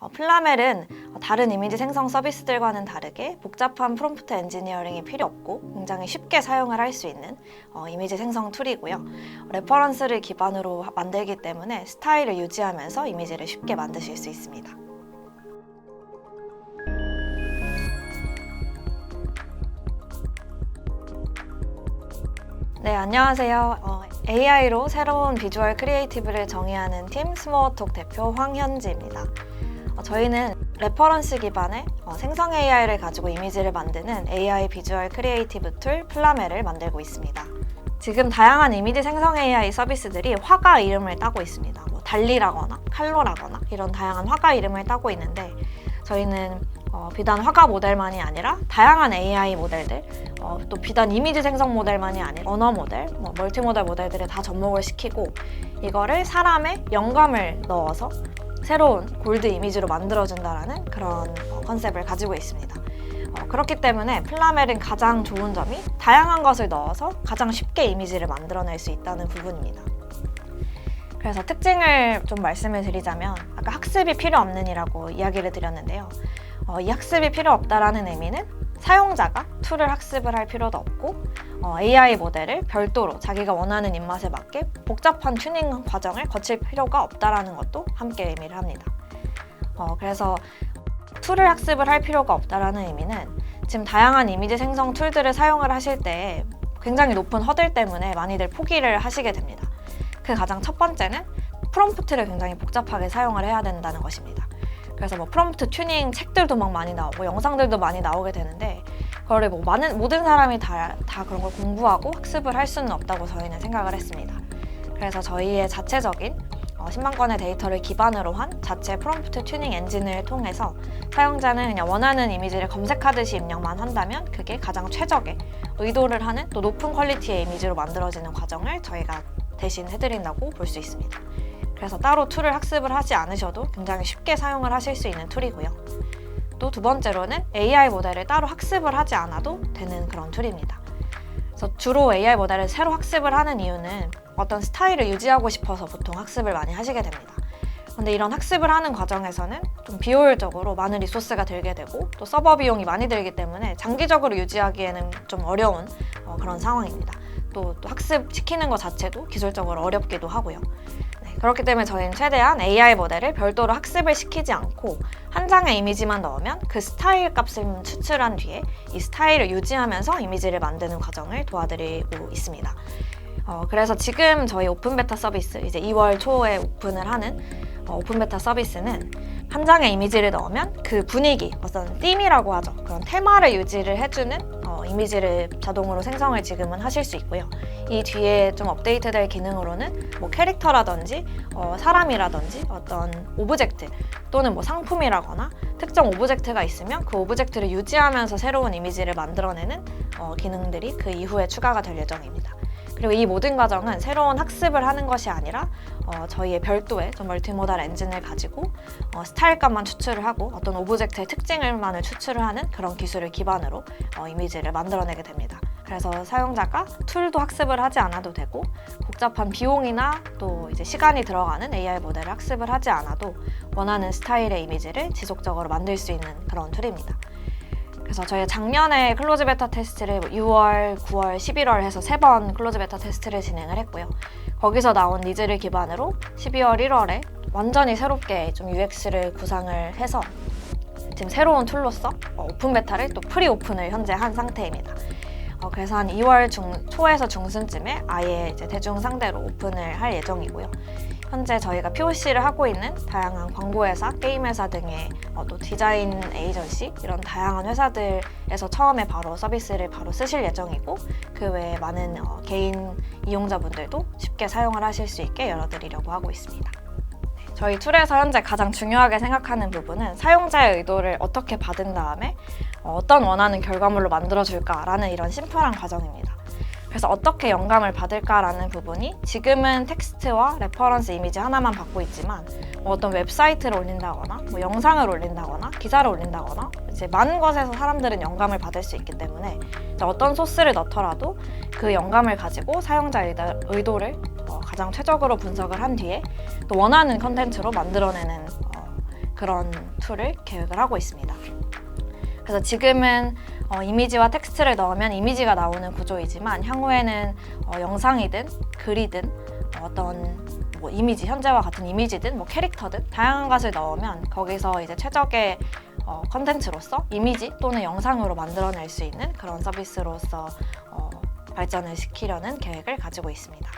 어, 플라멜은 다른 이미지 생성 서비스들과는 다르게 복잡한 프롬프트 엔지니어링이 필요 없고 굉장히 쉽게 사용을 할 수 있는 어, 이미지 생성 툴이고요. 레퍼런스를 기반으로 하- 만들기 때문에 스타일을 유지하면서 이미지를 쉽게 만드실 수 있습니다. 네, 안녕하세요. 어, AI로 새로운 비주얼 크리에이티브를 정의하는 팀 스모어톡 대표 황현지입니다. 어, 저희는 레퍼런스 기반의 어, 생성 AI를 가지고 이미지를 만드는 AI 비주얼 크리에이티브 툴 플라메를 만들고 있습니다. 지금 다양한 이미지 생성 AI 서비스들이 화가 이름을 따고 있습니다. 뭐 달리라거나 칼로라거나 이런 다양한 화가 이름을 따고 있는데 저희는 어, 비단 화가 모델만이 아니라 다양한 AI 모델들, 어, 또 비단 이미지 생성 모델만이 아니라 언어 모델, 뭐 멀티 모델 모델들을 다 접목을 시키고 이거를 사람의 영감을 넣어서 새로운 골드 이미지로 만들어준다라는 그런 어, 컨셉을 가지고 있습니다. 어, 그렇기 때문에 플라멜은 가장 좋은 점이 다양한 것을 넣어서 가장 쉽게 이미지를 만들어낼 수 있다는 부분입니다. 그래서 특징을 좀 말씀을 드리자면 아까 학습이 필요 없는이라고 이야기를 드렸는데요. 어, 이 학습이 필요 없다라는 의미는 사용자가 툴을 학습을 할 필요도 없고 어, AI 모델을 별도로 자기가 원하는 입맛에 맞게 복잡한 튜닝 과정을 거칠 필요가 없다라는 것도 함께 의미를 합니다. 어, 그래서 툴을 학습을 할 필요가 없다라는 의미는 지금 다양한 이미지 생성 툴들을 사용을 하실 때 굉장히 높은 허들 때문에 많이들 포기를 하시게 됩니다. 그 가장 첫 번째는 프롬프트를 굉장히 복잡하게 사용을 해야 된다는 것입니다. 그래서 뭐 프롬프트 튜닝 책들도 막 많이 나오고 영상들도 많이 나오게 되는데 그거를 뭐 많은 모든 사람이 다, 다 그런 걸 공부하고 학습을 할 수는 없다고 저희는 생각을 했습니다. 그래서 저희의 자체적인 어, 10만 건의 데이터를 기반으로 한 자체 프롬프트 튜닝 엔진을 통해서 사용자는 그냥 원하는 이미지를 검색하듯이 입력만 한다면 그게 가장 최적의 의도를 하는 또 높은 퀄리티의 이미지로 만들어지는 과정을 저희가 대신 해드린다고 볼 수 있습니다. 그래서 따로 툴을 학습을 하지 않으셔도 굉장히 쉽게 사용을 하실 수 있는 툴이고요. 또 두 번째로는 AI 모델을 따로 학습을 하지 않아도 되는 그런 툴입니다. 그래서 주로 AI 모델을 새로 학습을 하는 이유는 어떤 스타일을 유지하고 싶어서 보통 학습을 많이 하시게 됩니다. 근데 이런 학습을 하는 과정에서는 좀 비효율적으로 많은 리소스가 들게 되고 또 서버 비용이 많이 들기 때문에 장기적으로 유지하기에는 좀 어려운 어, 그런 상황입니다. 또, 또 학습시키는 것 자체도 기술적으로 어렵기도 하고요. 네, 그렇기 때문에 저희는 최대한 AI 모델을 별도로 학습을 시키지 않고 한 장의 이미지만 넣으면 그 스타일 값을 추출한 뒤에 이 스타일을 유지하면서 이미지를 만드는 과정을 도와드리고 있습니다. 어, 그래서 지금 저희 오픈 베타 서비스 이제 2월 초에 오픈을 하는 어, 오픈 베타 서비스는 한 장의 이미지를 넣으면 그 분위기, 어떤 띠이라고 하죠. 그런 테마를 유지를 해주는 어, 이미지를 자동으로 생성을 지금은 하실 수 있고요. 이 뒤에 좀 업데이트될 기능으로는 뭐 캐릭터라든지 어, 사람이라든지 어떤 오브젝트 또는 뭐 상품이라거나 특정 오브젝트가 있으면 그 오브젝트를 유지하면서 새로운 이미지를 만들어내는 어, 기능들이 그 이후에 추가가 될 예정입니다. 그리고 이 모든 과정은 새로운 학습을 하는 것이 아니라 어, 저희의 별도의 좀 멀티모달 엔진을 가지고 어, 스타일값만 추출을 하고 어떤 오브젝트의 특징을만을 추출을 하는 그런 기술을 기반으로 어, 이미지를 만들어내게 됩니다. 그래서 사용자가 툴도 학습을 하지 않아도 되고 복잡한 비용이나 또 이제 시간이 들어가는 AI 모델을 학습을 하지 않아도 원하는 스타일의 이미지를 지속적으로 만들 수 있는 그런 툴입니다. 그래서 저희 작년에 클로즈 베타 테스트를 6월, 9월, 11월 해서 세 번 클로즈 베타 테스트를 진행을 했고요. 거기서 나온 니즈를 기반으로 12월, 1월에 완전히 새롭게 좀 UX를 구상을 해서 지금 새로운 툴로서 어, 오픈 베타를 또 프리 오픈을 현재 한 상태입니다. 어, 그래서 한 2월 중, 초에서 중순쯤에 아예 이제 대중 상대로 오픈을 할 예정이고요. 현재 저희가 POC를 하고 있는 다양한 광고회사, 게임회사 등의 어, 또 디자인 에이전시 이런 다양한 회사들에서 처음에 바로 서비스를 바로 쓰실 예정이고 그 외에 많은 어, 개인 이용자분들도 쉽게 사용을 하실 수 있게 열어드리려고 하고 있습니다. 네, 저희 툴에서 현재 가장 중요하게 생각하는 부분은 사용자의 의도를 어떻게 받은 다음에 어, 어떤 원하는 결과물로 만들어줄까라는 이런 심플한 과정입니다. 그래서 어떻게 영감을 받을까라는 부분이 지금은 텍스트와 레퍼런스 이미지 하나만 받고 있지만 뭐 어떤 웹사이트를 올린다거나 뭐 영상을 올린다거나 기사를 올린다거나 이제 많은 것에서 사람들은 영감을 받을 수 있기 때문에 어떤 소스를 넣더라도 그 영감을 가지고 사용자 의도- 의도를 어, 가장 최적으로 분석을 한 뒤에 또 원하는 컨텐츠로 만들어내는 어, 그런 툴을 계획을 하고 있습니다. 그래서 지금은 어, 이미지와 텍스트를 넣으면 이미지가 나오는 구조이지만 향후에는 어, 영상이든 글이든 어떤 뭐 이미지 현재와 같은 이미지든 뭐 캐릭터든 다양한 것을 넣으면 거기서 이제 최적의 어, 컨텐츠로서 이미지 또는 영상으로 만들어낼 수 있는 그런 서비스로서 어, 발전을 시키려는 계획을 가지고 있습니다.